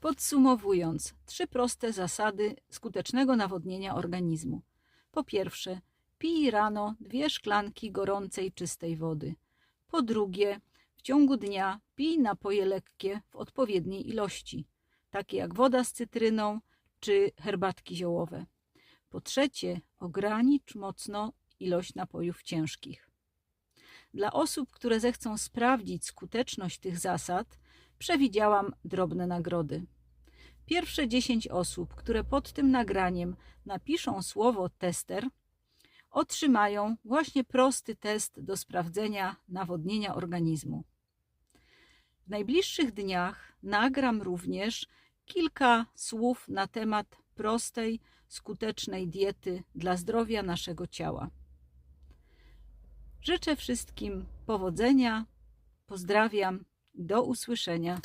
Podsumowując, trzy proste zasady skutecznego nawodnienia organizmu. Po pierwsze, pij rano dwie szklanki gorącej, czystej wody. Po drugie, w ciągu dnia pij napoje lekkie w odpowiedniej ilości, takie jak woda z cytryną czy herbatki ziołowe. Po trzecie, ogranicz mocno ilość napojów ciężkich. Dla osób, które zechcą sprawdzić skuteczność tych zasad, przewidziałam drobne nagrody. Pierwsze 10 osób, które pod tym nagraniem napiszą słowo tester, otrzymają właśnie prosty test do sprawdzenia nawodnienia organizmu. W najbliższych dniach nagram również kilka słów na temat prostej, skutecznej diety dla zdrowia naszego ciała. Życzę wszystkim powodzenia, pozdrawiam, do usłyszenia